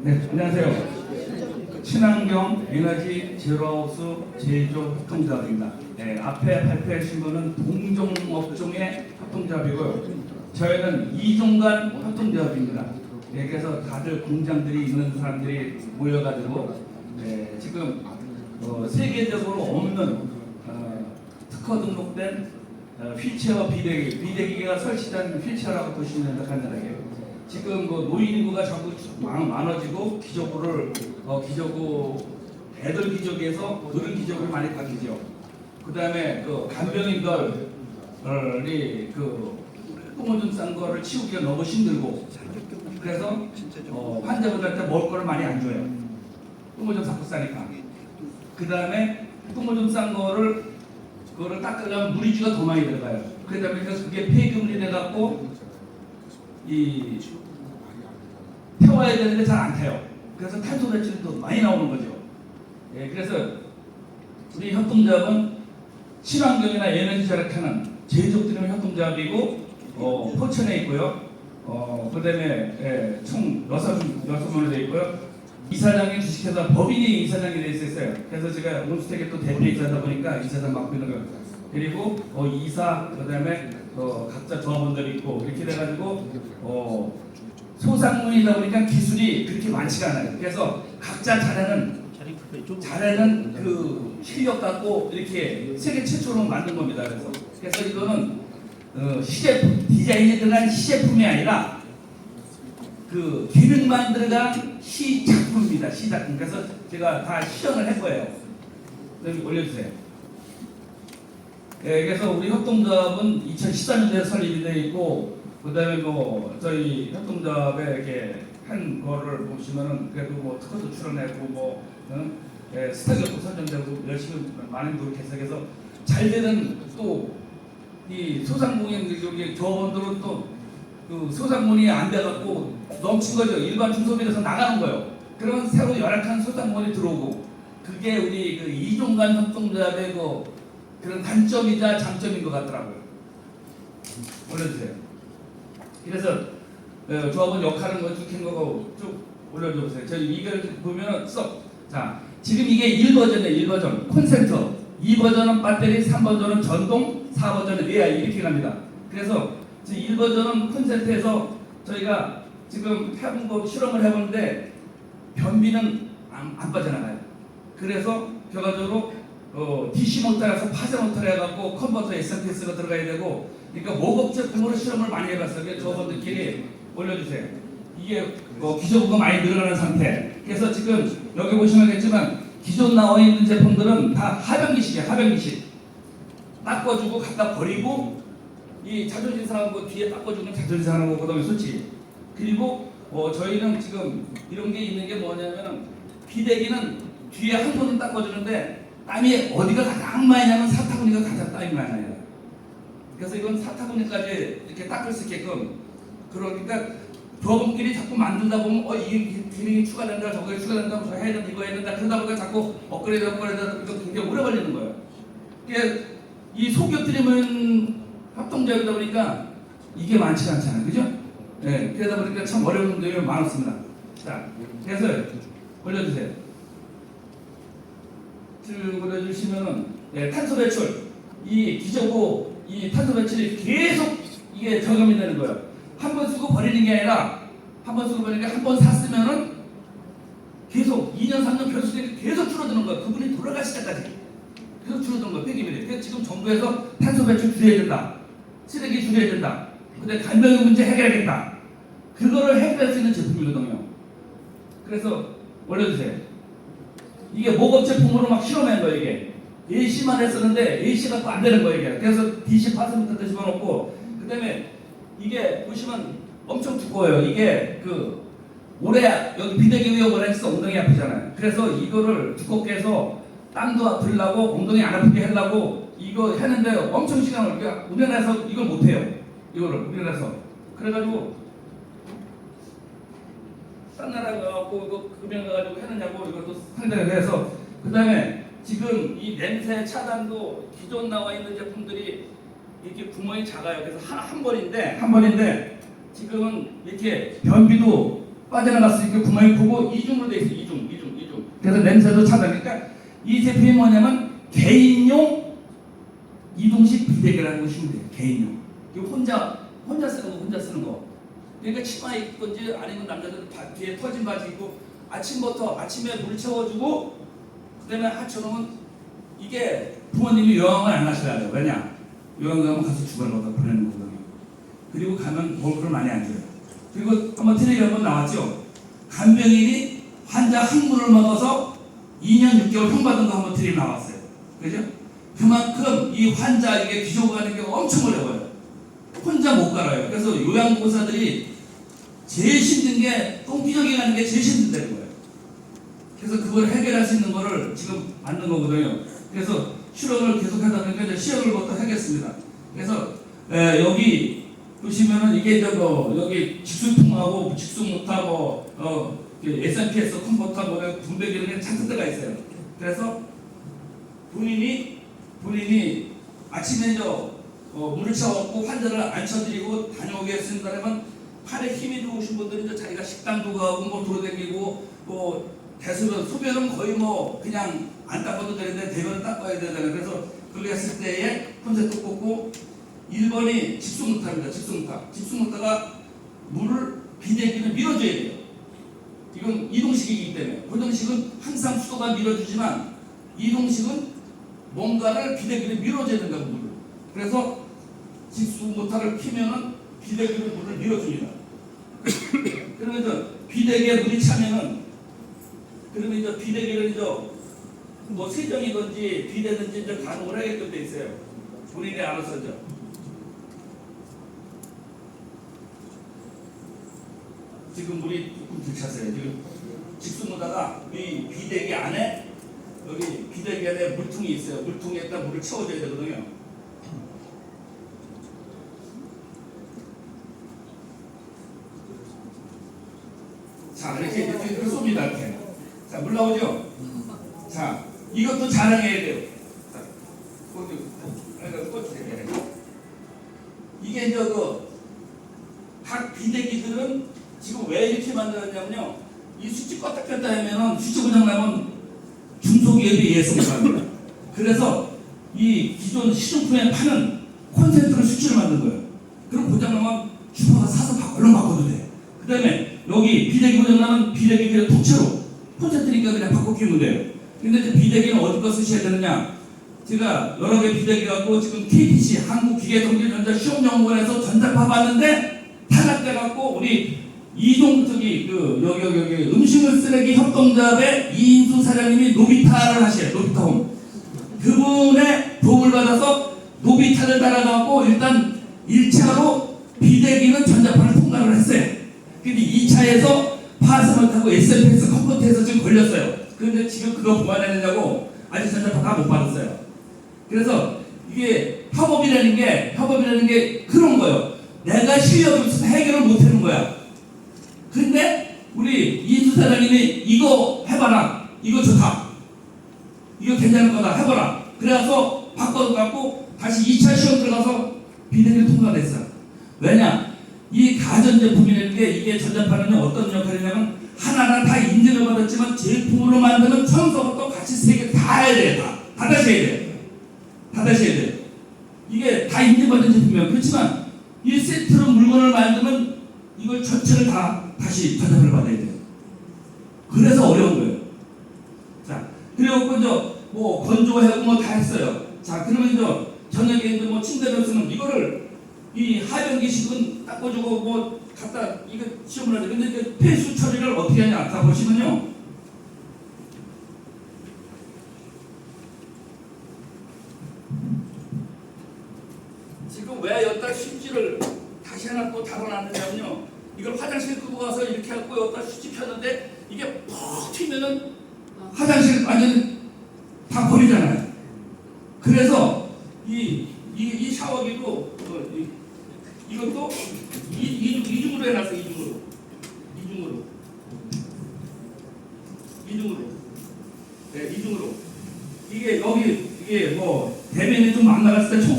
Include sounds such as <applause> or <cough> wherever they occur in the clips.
네, 안녕하세요. 친환경 에너지 제로하우스 제조 협동조합입니다. 네, 앞에 발표하신 분은 동종 업종의 협동조합이고요. 저희는 이종간 협동조합입니다. 네, 그래서 다들 공장들이 있는 사람들이 모여가지고 네, 지금 어, 세계적으로 없는 어, 특허 등록된 어, 휠체어 비대기, 비대기가 설치된 휠체어라고 보시면 됩니다. 간단하게. 지금 뭐 노인 인구가 자꾸 많- 많아지고 기저구를 어, 기저구 애들 기저귀에서 어른 기저귀를 많이 바뀌죠. 그다음에 그 간병인들이 그 똥오줌 싼 거를 치우기가 너무 힘들고 그래서 어, 환자분들한테 먹을 거를 많이 안 줘요. 똥오줌 자꾸 싸니까. 그다음에 똥오줌 싼 거를 그거를 닦으려면 물이주가 더 많이 들어가요. 그러다 보니까 그게 폐기물이 돼갖고 이 태워야 되는데 잘안 타요. 그래서 탄소 배출이 또 많이 나오는 거죠. 예, 그래서 우리 협동조합은 친환경이나 에너지 절약하는 제조업들의 협동조합이고 어, 포천에 있고요. 어, 그다음에 예, 총 여섯 여섯 명으로 되어 있고요. 이사장이 주식회사 법인이 이사장이 되어 있었어요. 그래서 제가 온수택에 또 대표이사다 보니까 이사장 맡고 있는 거예요. 그리고 어, 이사 그다음에 어, 각자 조합원들이 있고 이렇게 돼가지고 어, 소상공인이다 보니까 기술이 그렇게 많지가 않아요. 그래서 각자 잘하는 잘하는 그 실력 갖고 이렇게 세계 최초로 만든 겁니다. 그래서 그래서 이거는 어, 시제품 디자인에 들어간 시제품이 아니라 그 기능만 들어간 시작품입니다. 시작품. 그래서 제가 다 시연을 할 거예요. 여기 올려주세요. 예, 그래서 우리 협동조합은 2014년도에 설립이 되어 있고 그다음에 뭐 저희 협동조합에 이렇게 한 거를 보시면은 그래도 뭐 특허도 출원했고 뭐 응? 예, 스타격도 선정되고 열심히 많은 분들 계속해서 잘 되는 또 이 소상공인 여기 조합원들은 또 그 소상공인이 안 돼갖고 넘친 거죠 일반 중소기업에서 나가는 거예요. 그러면 새로 열악한 소상공인이 들어오고 그게 우리 그 이종간 협동조합의 그 그런 단점이자 장점인 것 같더라고요. 올려주세요. 그래서 어, 조합원 역할은 뭐쭉한 거고 쭉 올려줘 보세요. 저희 이걸 보면은 써. 자, 지금 이게 1버전이에요. 1버전. 콘센터. 2버전은 배터리, 3버전은 전동, 4버전은 AI 이렇게 갑니다. 그래서 지금 1버전은 콘센트에서 저희가 지금 해본 거 실험을 해보는데 변비는 안, 안 빠져나가요. 그래서 결과적으로 어, DC 모터에서 파세 모터를 해갖고 컨버터 SMPS가 들어가야 되고 그러니까 모급 제품으로 실험을 많이 해봤어요. 저분들끼리 올려주세요. 이게 뭐 기저구가 많이 늘어나는 상태. 그래서 지금 여기 보시면 알겠지만 기존 나와 있는 제품들은 다 하변기식이에요. 하변기식. 닦아주고 갖다 버리고 이 자존심 상한 거 뒤에 닦아주는 자존심 상한 거거든요. 솔직히. 그리고 어, 저희는 지금 이런 게 있는 게 뭐냐면 비대기는 뒤에 한 손은 닦아주는데 땀이 어디가 가장 많이 나면 사타구니가 가장 땀이 많이 나요. 그래서 이건 사타구니까지 이렇게 닦을 수 있게끔 그러니까 조합원끼리 자꾸 만들다 보면 어 이게 기능이 추가된다 저거 추가된다 저 해야 된다 이거 해야 된다 그러다 보니까 자꾸 업그레이드 업그레이드 이거 굉장히 오래 걸리는 거예요. 이게 이 소기업들이 모인 합동조합이다 보니까 이게 많지 않잖아요. 그죠? 예, 그러다 보니까 참 어려운 분들이 많았습니다. 자, 그래서 올려주세요. 쭉 올려주시면은 예, 탄소 배출 이 기저구 이 탄소 배출이 계속 이게 저감이 되는 거예요. 한 번 쓰고 버리는 게 아니라 한 번 쓰고 버리는 게 한 번 샀으면은 계속 2년 3년 변수되게 계속 줄어드는 거예요. 그분이 돌아가실 때까지 계속 줄어드는 거예요. 폐기물이. 지금 정부에서 탄소 배출 줄여야 된다. 쓰레기 줄여야 된다. 근데 간병의 문제 해결하겠다. 그거를 해결할 수 있는 제품이거든요. 그래서 올려주세요. 이게 모급 제품으로 막 실험한 거예요, 이게. AC만 했었는데 AC 갖고 안 되는 거예요, 이게. 그래서 DC 파스부터 집어넣고, 그 다음에 이게 보시면 엄청 두꺼워요. 이게 그 오래 여기 비대기 오래 있어 엉덩이 아프잖아요. 그래서 이거를 두껍게 해서 땀도 아플라고 엉덩이 안 아프게 하려고 이거 했는데 엄청 시간을 우리나라에서 이걸 못 해요. 이거를 우리나라에서 그래가지고 딴 나라 가갖고 이거 금연 가가지고 했느냐고 이것도 상대를 해서 그 다음에 지금 이 냄새 차단도 기존 나와 있는 제품들이 이렇게 구멍이 작아요. 그래서 한, 한 번인데 한 번인데 지금은 이렇게 변비도 빠져나갔으니까 구멍이 크고 이중으로 돼 있어요. 이중, 이중, 이중. 그래서 냄새도 차다니까 이 제품이 뭐냐면 개인용 이동식 비대기라는 것이면 돼요. 개인용. 이거 혼자 혼자 쓰는 거 혼자 쓰는 거. 그러니까 치마 입든지 아니면 남자들 바, 뒤에 터진 바지 입고 아침부터 아침에 물 채워주고 그다음에 하천은 이게 부모님이 요양을 안 하시라요. 왜냐? 요양 가면 가서 죽을 거다 보내는 거거든요. 그리고 가면 먹을 많이 안 줘요. 그리고 한번 텔레비 한번 나왔죠. 간병인이 환자 항문을 먹어서 2년 6개월 형 받은 거 한번 텔레비 나왔어요. 그죠? 그만큼 이 환자 이게 기저고 가는 게 엄청 어려워요. 혼자 못 갈아요. 그래서 요양보호사들이 제일 힘든 게 똥기저귀 가는 게 제일 힘든다는 거예요. 그래서 그걸 해결할 수 있는 거를 지금 만든 거거든요. 그래서 실험을 계속 하다 보니까 이제 시험을부터 하겠습니다. 그래서 에, 여기 보시면은 이게 이제 뭐 여기 직수통하고 뭐 어, S&P에서 뭐 분배 기능에 잔뜩 들어가 있어요. 그래서 본인이 본인이 아침에 이제 어, 물을 채워갖고 환자를 앉혀드리고 다녀오게 했습니다면 팔에 힘이 좋으신 분들은 자기가 식당도 가고 뭐 돌아다니고 뭐 대소변 소변은 거의 뭐 그냥 안 닦아도 되는데 대변을 닦아야 되잖아요. 그래서 그렇게 했을 때에 콘센트 꽂고 1번이 집수무타입니다. 집수무타. 집수무타가 물을 비대기는 밀어줘야 돼요. 이건 이동식이기 때문에 고정식은 항상 수도가 밀어주지만 이동식은 뭔가를 비대기를 밀어줘야 된다고 물을. 그래서 집수모타를 키면은 비대기로 물을 밀어줍니다. 그러면 이제 비대기에 물이 차면은 그러면 이제 비대기를 이제 뭐 세정이든지 비대든지 이제 가동을 하게끔 돼 있어요. 본인이 알아서 이제. 지금 물이 조금 들찼어요. 지금 직수모다가 이 비대기 안에 여기 비대기 안에 물통이 있어요. 물통에다 물을 채워줘야 되거든요. 자 이렇게 이렇게 이렇게 쏩니다 이렇게. 자 물 나오죠? 자 이것도 자랑해야 돼요. 이게 이제 그 각 비대기들은 지금 왜 이렇게 만들었냐면요. 이 수치 껐다 켰다 하면은 수치 고장 나면 중소기업이 예성을 합니다. 그래서 이 기존 시중품에 파는 콘센트로 수치를 만든 거예요. 그럼 고장 나면 슈퍼가 사서 바- 얼른 바꿔도 돼. 그 다음에 여기 비대기 고장 나면 비대기 그냥 통째로 콘센트니까 그냥 바꿔 끼면 돼요. 근데 이제 비대기는 어디 거 쓰셔야 되느냐? 제가 여러 개 비대기 갖고 지금 KTC 한국기계통신전자 시험연구원에서 전자파 봤는데 탈락돼 갖고 우리 이동 저기 그 여기 여기 여기 음식물 쓰레기 협동조합의 이인수 사장님이 노비타를 하셔요 노비타홈 그분의 도움을 받아서 노비타를 달아갖고 일단 1차로 비대기는 전자파를 통과를 했어요 근데 2차에서 파스만 타고 SFX 컴퓨터에서 지금 걸렸어요 근데 지금 그거 보완해내냐고 아직 전자파 다 못 받았어요 그래서 이게 협업이라는 게 협업이라는 게 그런 거예요 내가 실력이 없으면 해결을 못 하는 거야 근데 우리 이수 사장님이 이거 해봐라. 이거 좋다. 이거 괜찮은 거다. 해봐라. 그래서 바꿔갖고 다시 2차 시험 들어가서 비대를 통과됐어. 왜냐? 이 가전제품이라는 게 이게 전자파는 어떤 역할이냐면 하나하나 다 인증을 받았지만 제품으로 만드는 처음부터 같이 세 개 다 해야 돼. 다. 다 다시 해야 돼. 다 다시 해야 돼. 이게 다 인증받은 제품이야. 그렇지만 이 세트로 물건을 만들면 이걸 전체를 다 다시 전달을 받아야 돼요. 그래서 어려운 거예요. 자, 그리고 이제 뭐 건조하고 뭐 다 했어요. 자, 그러면 이제 저녁에 이제 뭐 침대를 쓰면 이거를 이 하변기식은 닦아주고 뭐 갖다 이거 시험을 하죠. 근데 이제 폐수 처리를 어떻게 하냐? 자, 보시면요. 지금 왜 여기다 휴지를 다시 하나 또 달아놨느냐면요. 이걸 화장실 끄고 가서 이렇게 하고 여기다 휴지 폈는데 이게 푹 튀면은 화장실 완전 다 버리잖아요. 그래서 이, 이, 이 샤워기도 어, 이, 이것도 이, 이, 이중으로 해놨어 이중으로 이중으로 이중으로 네 이중으로 이게 여기 이게 뭐 대면에 좀 안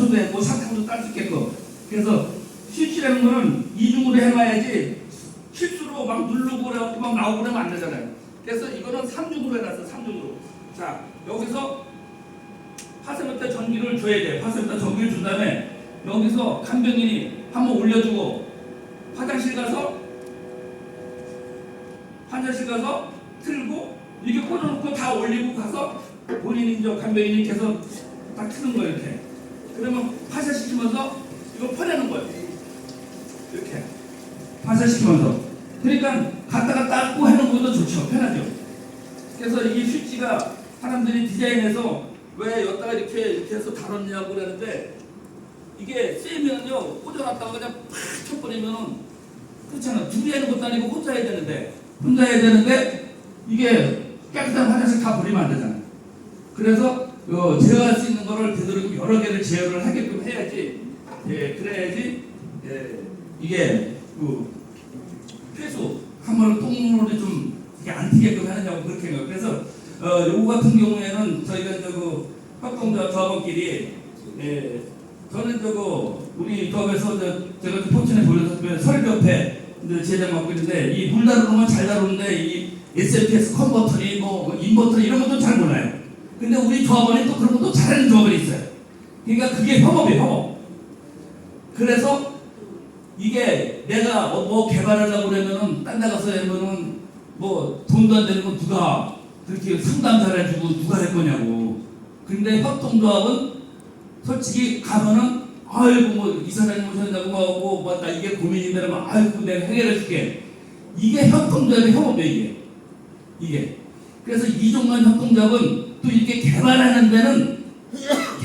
청소도 했고 사탕도 딸 수 있게끔 그래서 스위치라는 거는 이중으로 해놔야지 실수로 막 누르고 그래갖고 막 나오고 그러면 안 되잖아요. 그래서 이거는 3중으로 해놨어, 3중으로. 자, 여기서 파세부터 전기를 줘야 돼. 파세부터 전기를 준 다음에 여기서 간병인이 한번 올려주고 화장실 가서 화장실 가서 틀고 이렇게 꽂아놓고 다 올리고 가서 본인이 저 간병인이 계속 딱 트는 거예요 이렇게. 그러면 파쇄시키면서 이거 퍼내는 거예요. 이렇게 파쇄시키면서. 그러니까 갔다가 닦고 하는 것도 좋죠. 편하죠. 그래서 이 스위치가 사람들이 디자인해서 왜 여기다가 이렇게 이렇게 해서 달았냐고 그러는데 이게 세면은요 꽂아놨다가 그냥 팍 쳐버리면은 그렇잖아 둘이 하는 것도 아니고 혼자 해야 되는데 혼자 해야 되는데 이게 깨끗한 화장실 다 버리면 안 되잖아 그래서 어, 제어할 수 있는 거를 되도록 여러 개를 제어를 하게끔 해야지 예 그래야지 예, 이게 그 최소 한 번은 똥물이 좀 이게 안 튀게끔 하느냐고 그렇게 해요 그래서 어, 요거 같은 경우에는 저희가 저그 협동자 조합원끼리 예, 저는 저거 우리 조합에서 저, 제가 그 포천에 설교협회 이제 제장 맡고 있는데 이 물 다루는 건 잘 다루는데 이 SLPS 컨버터니 뭐 인버터 이런 것도 잘 몰라요. 근데 우리 조합원이 또 그런 것도 잘하는 조합원이 있어요. 그러니까 그게 협업이에요, 협업. 그래서 이게 내가 뭐, 뭐 개발하려고 그러면은 딴 데 가서 하면은 뭐 돈도 안 되는 거 누가 그렇게 상담 잘해주고 누가 할 거냐고. 근데 협동조합은 솔직히 가면은 아이고 뭐 이 사람이 오셨다고 하고 뭐 나 이게 고민인데 면 아이고 내가 해결해 줄게. 이게 협동조합의 협업이에요 이게. 이게. 그래서 이종만 협동조합은 또 이렇게 개발하는 데는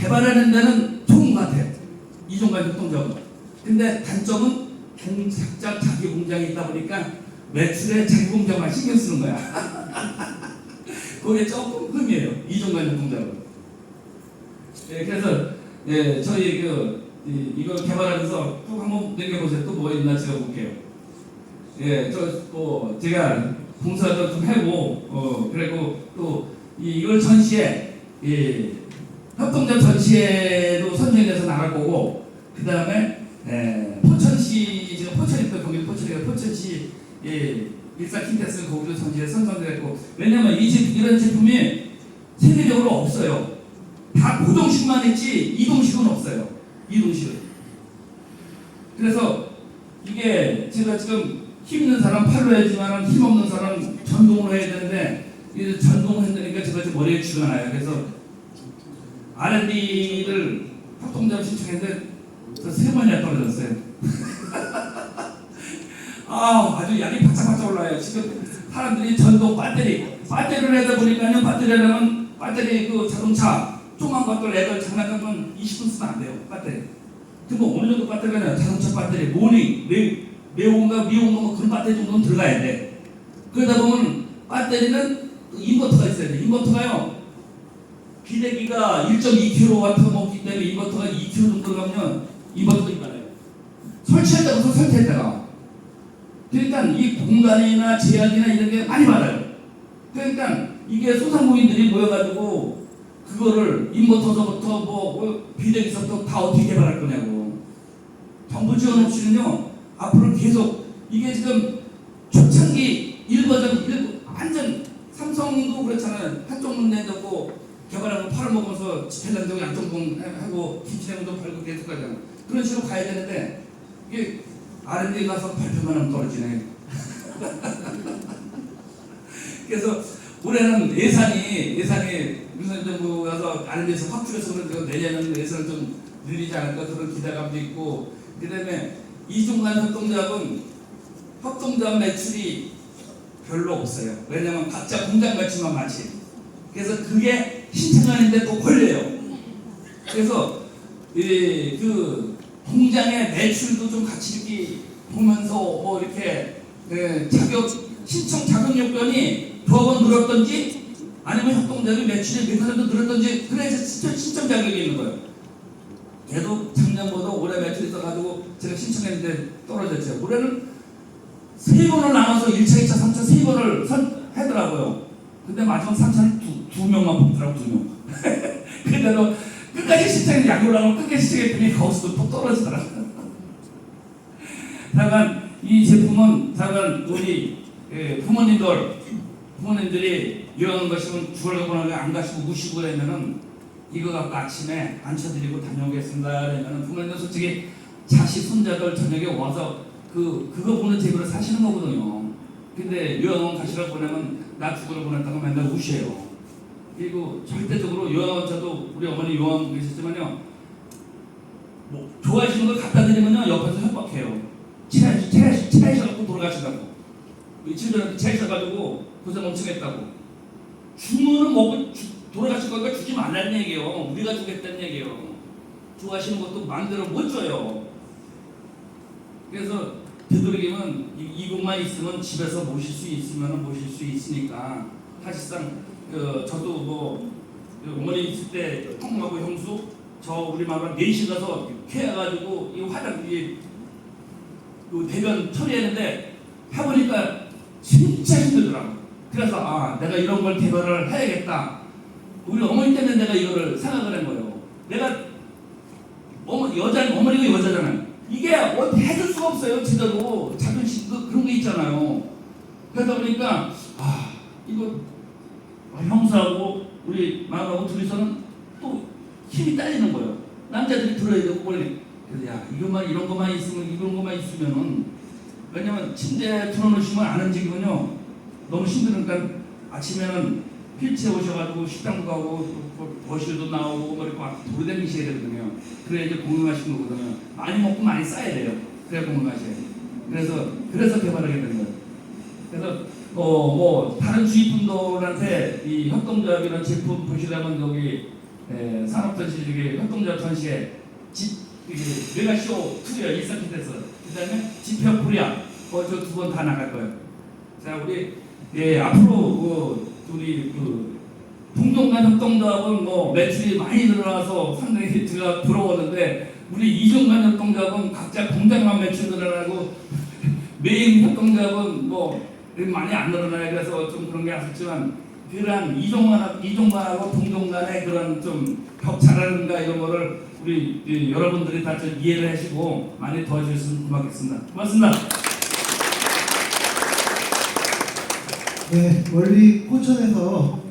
개발하는 데는 좋은 것 같아요. 이종만 협동조합은. 근데 단점은 공작자 자기 공장이 있다 보니까 매출에 자기 공장만 신경 쓰는 거야. <laughs> 그게 조금 흠이에요. 이종만 협동조합은. 예, 그래서 예, 저희 그 이, 이거 개발하면서 쭉 한번 넘겨보세요. 또 뭐 있나 제가 볼게요. 예, 저뭐 제가 봉사도 좀 해고 어 그리고 또 이, 이걸 전시회 이 협동조 전시회도 선정돼서 나갈 거고 그 다음에 예, 포천시 지금 포천이니까 거기 포천이가 포천시 예, 일산 킨텍스 거기도 전시회 선정됐고 왜냐면 이 제품 이런 제품이 세계적으로 없어요. 다 고동식만 있지 이동식은 없어요. 이동식은. 그래서 이게 제가 지금 힘 있는 사람 팔로 해야지만 힘 없는 사람 전동으로 해야 되는데 이 전동을 한다니까 제가 지금 머리에 쥐가 나요. 그래서 R&D를 협동조합 신청했는데 저세 번이나 떨어졌어요. <laughs> 아 아주 양이 바짝바짝 올라요. 지금 사람들이 전동 배터리 배터리를 해다 보니까요 배터리 하려면 배터리 그 자동차 조그만 것들 애들 장난감은 20분 쓰면 안 돼요 배터리 그뭐 어느 정도 배터리가 자동차 배터리 모닝 매, 매운가 미온가 뭐 그런 배터리 정도는 들어가야 돼 그러다 보면 배터리는 인버터가 있어야 돼. 인버터가요. 기대기가 1.2kW 먹기 때문에 인버터가 2kW 정도 가면 인버터가 이만해요. 때부터 설치할 때가. 그러니까 이 공간이나 제약이나 이런 게 많이 많아요. 그러니까 이게 소상공인들이 모여가지고 그거를 인버터서부터 뭐, 뭐 비대기서부터 다 어떻게 개발할 거냐고. 정부 지원 없이는요 앞으로 계속 이게 지금 초창기 1버전 1 완전 삼성도 그렇잖아요. 한쪽 문 내놓고 개발하고 팔아먹으면서 집회장도 양쪽공 하고 김치냉도 팔고 계속 가잖아 그런 식으로 가야 되는데 이게 R&D 가서 발표만 하면 떨어지네. <laughs> 그래서 올해는 예산이 예산이 윤석열 정부 가서 다른 데서 확 줄여서 그런데 내년은 예산을 좀 늘리지 않을까 그런 기대감도 있고 그다음에 이중간 협동조합은 협동조합 매출이 별로 없어요. 왜냐면 각자 공장 매출만 많지. 그래서 그게 신청하는데 또 걸려요. 그래서 이 그 공장의 매출도 좀 같이 이렇게 보면서 뭐 이렇게 예, 자격 신청 자격 요건이 조합원 늘었던지 아니면 협동조합이 매출이 몇 퍼센트 늘었던지 그래서 신청, 신청 자격이 있는 거예요. 걔도 작년보다 올해 매출이 있어가지고 제가 신청했는데 떨어졌죠. 올해는 세 번을 나눠서 1차, 2차, 3차 세 번을 선, 하더라고요. 근데 마지막 3차는 두, 두 명만 뽑더라고, 두 명. <laughs> 근데도 끝까지 신청이 약 올라가면 끝까지 신청했더니 거기서도 또 떨어지더라고요. <laughs> 다만 이 제품은 다른 우리 예, 부모님들 부모님들이 이런 것이면 주얼거나 안 가시고 무시고 그러면은 이거 갖고 아침에 앉혀드리고 다녀오겠습니다. 그러면은 부모님들 솔직히 자식 손자들 저녁에 와서 그 그거 보는 재미로 사시는 거거든요. 근데 요양원 가시라고 보내면 나 죽으러 보냈다고 맨날 우시해요. 그리고 절대적으로 요양원 저도 우리 어머니 요양원 계셨지만요. 뭐 좋아하시는 걸 갖다 드리면요 옆에서 협박해요. 체하시 체하셔갖고 돌아가신다고. 며칠 전에 체하셔가지고 고생 엄청 했다고. 주문은 먹고 주- 돌아가실 거니까 주지 말라는 얘기예요. 우리가 주겠다는 얘기예요. 좋아하시는 것도 마음대로 못 줘요. 그래서 되도록이면 이- 이것만 있으면 집에서 모실 수 있으면 모실 수 있으니까 사실상 그 저도 뭐그 어머니 있을 때 형하고 형수 저 우리 마누라 넷이 가서 캐가지고 이 화장 이그 대변 처리했는데 해보니까 진짜 힘들더라고. 그래서 아 내가 이런 걸 대변을 해야겠다. 우리 어머니 때문에 내가 이거를 생각을 한 거예요. 내가 어머 여자 어머니가 여자잖아요. 이게 어떻게 해줄 수가 없어요. 제대로 자존심 그 그런 게 있잖아요. 그러다 보니까 아 이거 형수하고 우리 마누라하고 둘이서는 또 힘이 딸리는 거예요. 남자들이 들어야 되고 원래 그래서 야 이것만 이런 것만 있으면 이런 것만 있으면은 왜냐면 침대에 틀어놓으시면 안 움직이면요 너무 힘드니까 아침에는 휠체어 오셔가지고 식당도 가고 또 거실도 나오고 뭐 이렇게 막 돌아다니셔야 되거든요. 그래야 이제 건강하신 거거든요. 많이 먹고 많이 싸야 돼요. 그래야 건강하셔야 돼요. 그래서 그래서 개발하게 된 거예요. 그래서 어 뭐 다른 주위분들한테 이 협동조합이라는 제품 보시려면 여기 에, 산업전시주기 협동조합 전시회 집 이게 메가쇼 투어 일상키트에서 그다음에 지표 코리아 어저 두 번 다 나갈 거예요. 자 우리 예 앞으로 그 우리 그 동종간 협동조합은 뭐 매출이 많이 늘어나서 상당히 제가 부러웠는데 우리 이종간 협동조합은 각자 공장만 매출 늘어나고 <laughs> 메인 협동조합은 뭐 많이 안 늘어나요. 그래서 좀 그런 게 아쉽지만 그런 이종간 이종간하고 동종간의 그런 좀 격차라든가 이런 거를 우리 이 여러분들이 다 좀 이해를 하시고 많이 도와주셨으면 고맙겠습니다. 고맙습니다. 네, 멀리 포천에서